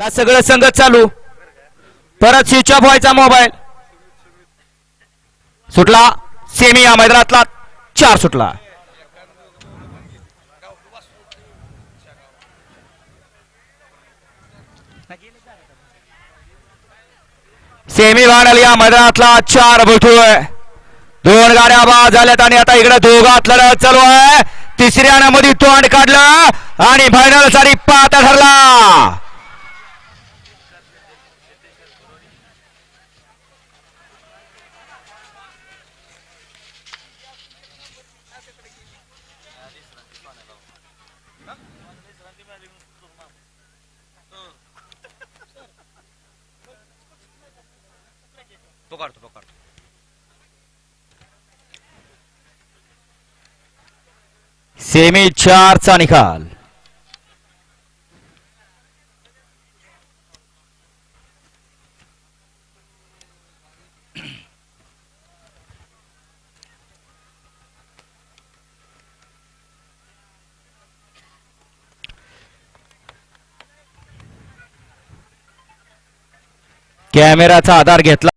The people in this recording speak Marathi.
का सगळं संगत चालू? परत स्विच ऑफ व्हायचा मोबाईल सुटला? सेमी या मैदानातला चार सुटला. सेमी भांडल या मैदानातला चार भेटूय दोन गाड्या बाद झाल्यात आणि आता इकडे दोघात लढत चालू आहे. तिसऱ्या मध्ये तोंड काढलं आणि फायनल सारी पाता ठरला. पकडतो पकडतो सेमी चारचा निकाल कॅमेराचा आधार घेतला.